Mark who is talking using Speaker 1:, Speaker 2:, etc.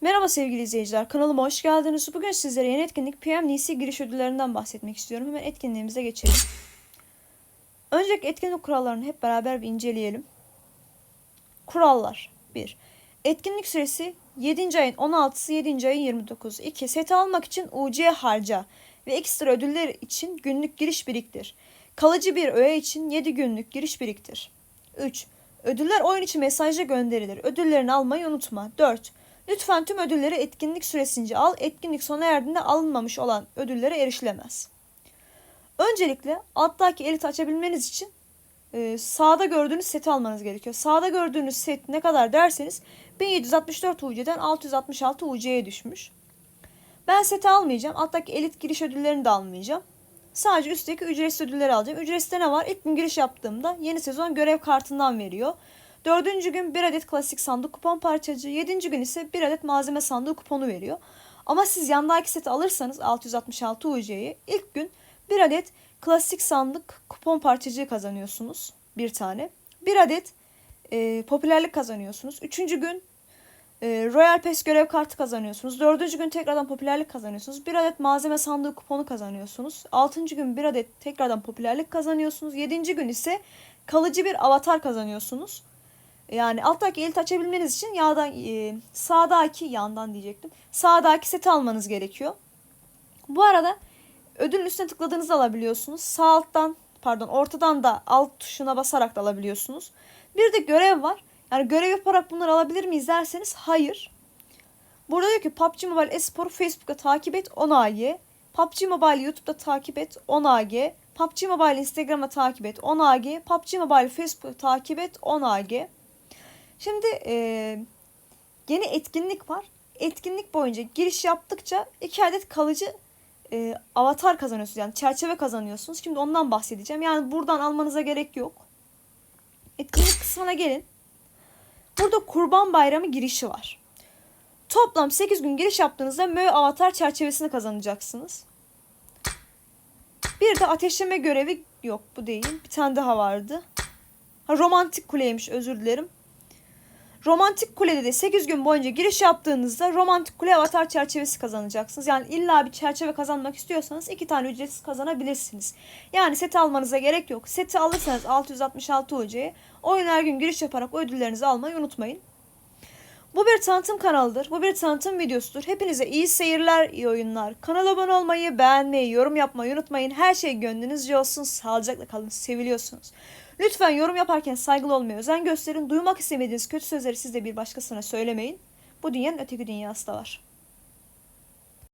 Speaker 1: Merhaba sevgili izleyiciler, kanalıma hoş geldiniz. Bugün sizlere yeni etkinlik PMDC giriş ödüllerinden bahsetmek istiyorum. Hemen etkinliğimize geçelim. Öncelikle etkinlik kurallarını hep beraber bir inceleyelim. Kurallar 1. Etkinlik süresi 7. ayın 16'sı 7. ayın 29'u. 2. Seti almak için UC harca ve ekstra ödüller için günlük giriş biriktir. Kalıcı bir öğe için 7 günlük giriş biriktir. 3. Ödüller oyun içi mesajla gönderilir. Ödüllerini almayı unutma. 4. Lütfen tüm ödülleri etkinlik süresince al. Etkinlik sona erdiğinde alınmamış olan ödüllere erişilemez. Öncelikle alttaki elit açabilmeniz için e, sağda gördüğünüz seti almanız gerekiyor. Sağda gördüğünüz set ne kadar derseniz 1764 UC'den 666 UC'ye düşmüş. Ben seti almayacağım. Alttaki elit giriş ödüllerini de almayacağım. Sadece üstteki ücretsiz ödülleri alacağım. Ücretsizde ne var? İlk gün giriş yaptığımda yeni sezon görev kartından veriyor. Dördüncü gün bir adet klasik sandık kupon parçacı. Yedinci gün ise bir adet malzeme sandığı kuponu veriyor. Ama siz yandaki seti alırsanız 666 UC'yi ilk gün bir adet klasik sandık kupon parçacığı kazanıyorsunuz. Bir tane. Bir adet e, popülerlik kazanıyorsunuz. Üçüncü gün e, Royal Pass görev kartı kazanıyorsunuz. Dördüncü gün tekrardan popülerlik kazanıyorsunuz. Bir adet malzeme sandığı kuponu kazanıyorsunuz. Altıncı gün bir adet tekrardan popülerlik kazanıyorsunuz. Yedinci gün ise kalıcı bir avatar kazanıyorsunuz. Yani alttaki elit açabilmeniz için yağdan, e, sağdaki yandan diyecektim. Sağdaki seti almanız gerekiyor. Bu arada ödülün üstüne tıkladığınızda alabiliyorsunuz. Sağ alttan pardon ortadan da alt tuşuna basarak da alabiliyorsunuz. Bir de görev var. Yani görev yaparak bunları alabilir miyiz derseniz hayır. Burada diyor ki PUBG Mobile Espor'u Facebook'ta takip et 10 AG. PUBG Mobile YouTube'da takip et 10 AG. PUBG Mobile Instagram'da takip et 10 AG. PUBG Mobile Facebook'ta takip et 10 AG. Şimdi e, yeni etkinlik var. Etkinlik boyunca giriş yaptıkça iki adet kalıcı e, avatar kazanıyorsunuz. Yani çerçeve kazanıyorsunuz. Şimdi ondan bahsedeceğim. Yani buradan almanıza gerek yok. Etkinlik kısmına gelin. Burada Kurban Bayramı girişi var. Toplam 8 gün giriş yaptığınızda Mö avatar çerçevesini kazanacaksınız. Bir de ateşleme görevi yok bu değil. Bir tane daha vardı. Ha, romantik kuleymiş özür dilerim. Romantik Kule'de de 8 gün boyunca giriş yaptığınızda Romantik Kule avatar çerçevesi kazanacaksınız. Yani illa bir çerçeve kazanmak istiyorsanız iki tane ücretsiz kazanabilirsiniz. Yani seti almanıza gerek yok. Seti alırsanız 666 UC'ye oyun her gün giriş yaparak ödüllerinizi almayı unutmayın. Bu bir tanıtım kanalıdır. Bu bir tanıtım videosudur. Hepinize iyi seyirler, iyi oyunlar. Kanala abone olmayı, beğenmeyi, yorum yapmayı unutmayın. Her şey gönlünüzce olsun. Sağlıcakla kalın. Seviliyorsunuz. Lütfen yorum yaparken saygılı olmaya özen gösterin. Duymak istemediğiniz kötü sözleri siz de bir başkasına söylemeyin. Bu dünyanın öteki dünyası da var.